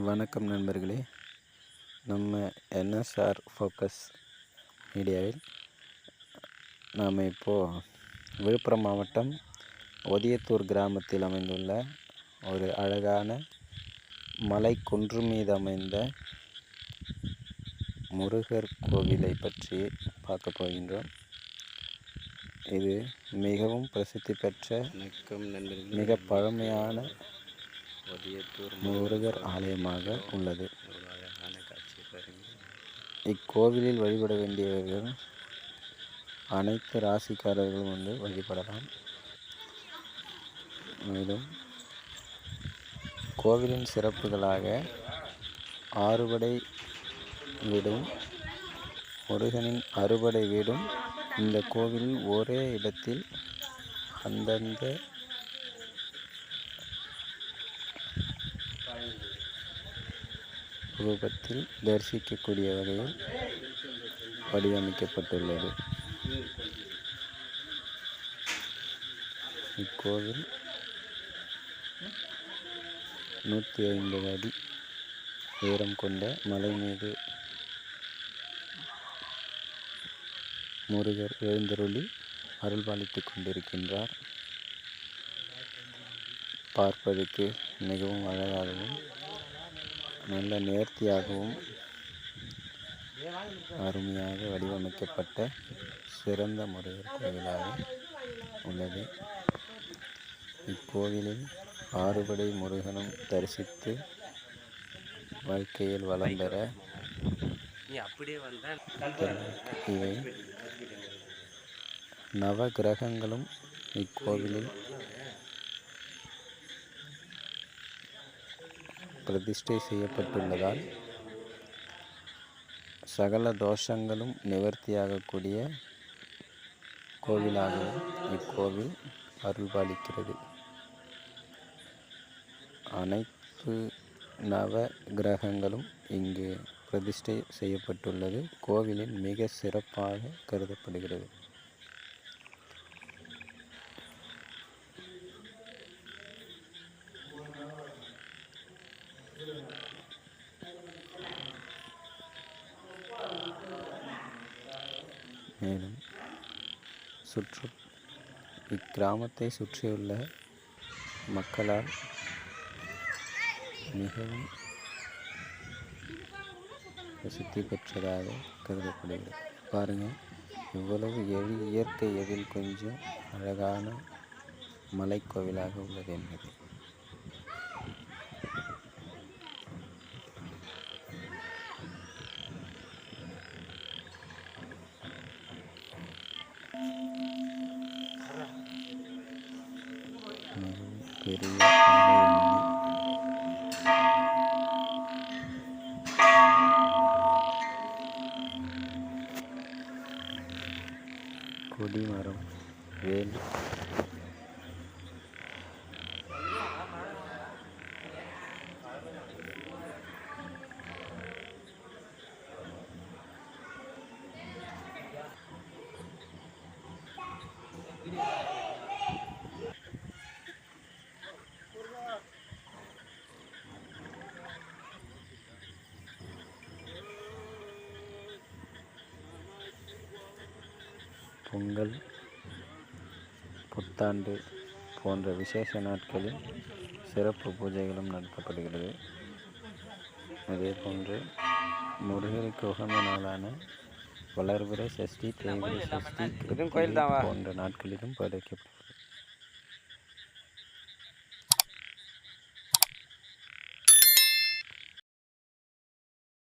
வணக்கம் நண்பர்களே. நம்ம என்எஸ்ஆர் ஃபோக்கஸ் மீடியாவில் நாம் இப்போது விழுப்புரம் மாவட்டம் ஒதியத்தூர் கிராமத்தில் அமைந்துள்ள ஒரு அழகான மலை குன்று மீது அமைந்த முருகர் கோவிலை பற்றி பார்க்க போகின்றோம். இது மிகவும் பிரசித்தி பெற்ற மிக பழமையான முருகர் ஆலயமாக உள்ளது. இக்கோவிலில் வழிபட வேண்டியவர்கள் அனைத்து ராசிக்காரர்களும் வந்து வழிபடலாம். மேலும் கோவிலின் சிறப்புகளாக ஆறுபடை வீடும் முருகனின் அறுபடை வீடும் இந்த கோவிலில் ஒரே இடத்தில் அந்தந்த ரூபத்தில் தரிசிக்கக்கூடிய வகையில் வடிவமைக்கப்பட்டுள்ளது இக்கோவில் நூற்றி ஐம்பது அடி உயரம் கொண்ட மலை மீது முருகர் எழுந்தருளி அருள்பாலித்துக் கொண்டிருக்கின்றார். பார்ப்பதற்கு மிகவும் அழகாகவும் நல்ல நேர்த்தியாகவும் அருமையாக வடிவமைக்கப்பட்ட சிறந்த முருகர் கோவிலாக உள்ளது. இக்கோவிலில் ஆறுபடை முருகனும் தரிசித்து வாழ்க்கையில் வளம் பெற இவை நவ கிரகங்களும் இக்கோவிலில் பிரதிஷ்டை செய்யப்பட்டுள்ளதால் சகல தோஷங்களும் நிவர்த்தியாகக்கூடிய கோவிலாகவும் இக்கோவில் அருள்பாலிக்கிறது. அனைத்து நவ கிரகங்களும் இங்கு பிரதிஷ்டை செய்யப்பட்டுள்ளது. கோவிலின் மிக சிறப்பாக கருதப்படுகிறது. மேலும் சுற்று இக்கிராமத்தை சுற்றியுள்ள மக்களால் மிகவும் பிரசித்தி பெற்றதாக கருதப்படுகிறது. பாருங்கள் இவ்வளவு எழி இயற்கை எழில் கொஞ்சம் அழகான மலைக்கோவிலாக உள்ளது என்பது. பெரிய கொடி மரம் கொடிமரம் வேல் பொங்கல் புத்தாண்டு போன்ற விசேஷ நாட்களில் சிறப்பு பூஜைகளும் நடத்தப்படுகிறது. அதே போன்று முருகருக்கு உகந்த நாளான வளர்பிறை சஷ்டி தேய்பிறை சஷ்டி? போன்ற நாட்களிலும் படைக்கப்படும்